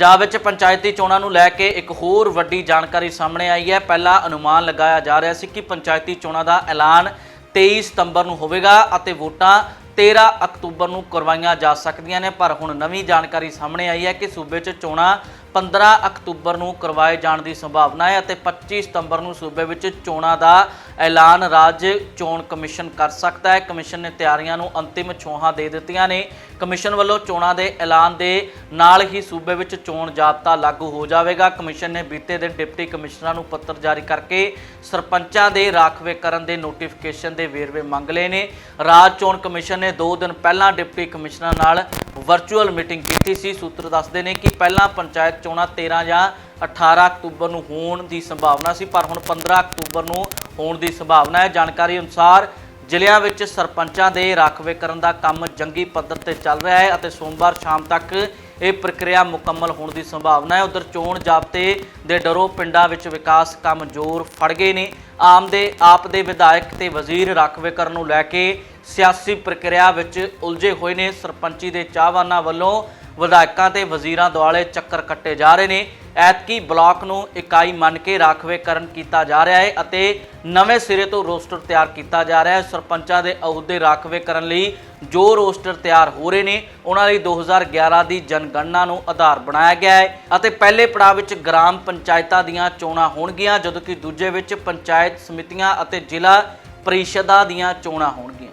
ਪੰਜਾਬ ਵਿੱਚ ਪੰਚਾਇਤੀ ਚੋਣਾਂ ਨੂੰ ਲੈ ਕੇ ਇੱਕ ਹੋਰ ਵੱਡੀ ਜਾਣਕਾਰੀ ਸਾਹਮਣੇ ਆਈ ਹੈ। ਪਹਿਲਾ ਅਨੁਮਾਨ ਲਗਾਇਆ ਜਾ ਰਿਹਾ ਸੀ ਕਿ ਪੰਚਾਇਤੀ ਚੋਣਾਂ ਦਾ ਐਲਾਨ 23 ਸਤੰਬਰ ਨੂੰ ਹੋਵੇਗਾ ਅਤੇ ਵੋਟਾਂ 13 ਅਕਤੂਬਰ ਨੂੰ ਕਰਵਾਈਆਂ ਜਾ ਸਕਦੀਆਂ ਨੇ। ਪਰ ਹੁਣ ਨਵੀਂ ਜਾਣਕਾਰੀ ਸਾਹਮਣੇ ਆਈ ਹੈ ਕਿ ਸੂਬੇ 'ਚ ਚੋਣਾਂ 15 ਅਕਤੂਬਰ ਨੂੰ ਕਰਵਾਏ ਜਾਣ ਦੀ ਸੰਭਾਵਨਾ ਹੈ ਅਤੇ 25 ਸਤੰਬਰ ਨੂੰ ਸੂਬੇ ਵਿੱਚ ਚੋਣਾਂ ਦਾ ਐਲਾਨ ਰਾਜ ਚੋਣ ਕਮਿਸ਼ਨ ਕਰ ਸਕਦਾ ਹੈ। ਕਮਿਸ਼ਨ ਨੇ ਤਿਆਰੀਆਂ ਨੂੰ ਅੰਤਿਮ ਛੋਹਾਂ ਦੇ ਦਿੱਤੀਆਂ ਨੇ। ਕਮਿਸ਼ਨ ਵੱਲੋਂ ਚੋਣਾਂ ਦੇ ਐਲਾਨ ਦੇ ਨਾਲ ਹੀ ਸੂਬੇ ਵਿੱਚ ਚੋਣ ਜਾਬਤਾ ਲਾਗੂ ਹੋ ਜਾਵੇਗਾ। ਕਮਿਸ਼ਨ ਨੇ ਬੀਤੇ ਦਿਨ ਡਿਪਟੀ ਕਮਿਸ਼ਨਰਾਂ ਨੂੰ ਪੱਤਰ ਜਾਰੀ ਕਰਕੇ ਸਰਪੰਚਾਂ ਦੇ ਰਾਖਵੇ ਕਰਨ ਦੇ ਨੋਟੀਫਿਕੇਸ਼ਨ ਦੇ ਵੇਰਵੇ ਮੰਗ ਲਏ ਨੇ। ਰਾਜ ਚੋਣ ਕਮਿਸ਼ਨ ਨੇ 2 ਦਿਨ ਪਹਿਲਾਂ ਡਿਪਟੀ ਕਮਿਸ਼ਨਰਾਂ ਨਾਲ ਵਰਚੁਅਲ ਮੀਟਿੰਗ ਕੀਤੀ ਸੀ। ਸੂਤਰ ਦੱਸਦੇ ਨੇ ਕਿ ਪਹਿਲਾਂ ਪੰਚਾਇਤ ਚੋਣਾਂ 13 ਜਾਂ 18 ਅਕਤੂਬਰ ਨੂੰ ਹੋਣ ਦੀ ਸੰਭਾਵਨਾ ਸੀ, ਪਰ ਹੁਣ 15 ਅਕਤੂਬਰ ਨੂੰ ਹੋਣ ਦੀ ਸੰਭਾਵਨਾ ਹੈ। ਜਾਣਕਾਰੀ ਅਨੁਸਾਰ ਜ਼ਿਲ੍ਹਿਆਂ ਵਿੱਚ ਸਰਪੰਚਾਂ ਦੇ ਰਾਖਵੇ ਕਰਨ ਦਾ ਕੰਮ ਜੰਗੀ ਪੱਧਰ ਤੇ ਚੱਲ ਰਿਹਾ ਹੈ ਅਤੇ ਸੋਮਵਾਰ ਸ਼ਾਮ ਤੱਕ ਇਹ ਪ੍ਰਕਿਰਿਆ ਮੁਕੰਮਲ ਹੋਣ ਦੀ ਸੰਭਾਵਨਾ ਹੈ। ਉਧਰ ਚੋਣ ਜਾਬਤੇ ਦੇ ਡਰੋਂ ਪਿੰਡਾਂ ਵਿੱਚ ਵਿਕਾਸ ਕੰਮ ਜ਼ੋਰ ਫੜ ਗਏ ਨੇ। ਆਮ ਦੇ ਆਪ ਦੇ ਵਿਧਾਇਕ ਤੇ ਵਜ਼ੀਰ ਰਾਖਵੇ ਕਰਨ ਨੂੰ ਲੈ ਕੇ ਸਿਆਸੀ ਪ੍ਰਕਿਰਿਆ ਵਿੱਚ ਉਲਝੇ ਹੋਏ ਨੇ। ਸਰਪੰਚੀ ਦੇ ਚਾਹਵਾਨਾਂ ਵੱਲੋਂ ਵਿਧਾਇਕਾਂ ਤੇ ਵਜ਼ੀਰਾਂ ਦੁਆਲੇ ਚੱਕਰ ਕੱਟੇ ਜਾ ਰਹੇ ਨੇ। ਐਤਕੀ ਬਲਾਕ ਨੂੰ ਇਕਾਈ ਮੰਨ ਕੇ ਰਾਖਵੇਕਰਨ ਕੀਤਾ ਜਾ ਰਿਹਾ ਹੈ ਅਤੇ ਨਵੇਂ ਸਿਰੇ ਤੋਂ ਰੋਸਟਰ ਤਿਆਰ ਕੀਤਾ ਜਾ ਰਿਹਾ ਹੈ। ਸਰਪੰਚਾਂ ਦੇ ਅਹੁਦੇ ਰਾਖਵੇਕਰਨ ਲਈ ਜੋ ਰੋਸਟਰ ਤਿਆਰ ਹੋ ਰਹੇ ਨੇ, ਉਹਨਾਂ ਲਈ 2011 ਦੀ ਜਨਗਣਨਾ ਨੂੰ ਆਧਾਰ ਬਣਾਇਆ ਗਿਆ ਹੈ ਅਤੇ ਪਹਿਲੇ ਪੜਾਅ ਵਿੱਚ ਗ੍ਰਾਮ ਪੰਚਾਇਤਾਂ ਦੀਆਂ ਚੋਣਾਂ ਹੋਣਗੀਆਂ, ਜਦੋਂ ਕਿ ਦੂਜੇ ਵਿੱਚ ਪੰਚਾਇਤ ਸਮਿਤੀਆਂ ਅਤੇ ਜ਼ਿਲ੍ਹਾ ਪਰਿਸ਼ਦਾਂ ਦੀਆਂ ਚੋਣਾਂ ਹੋਣਗੀਆਂ।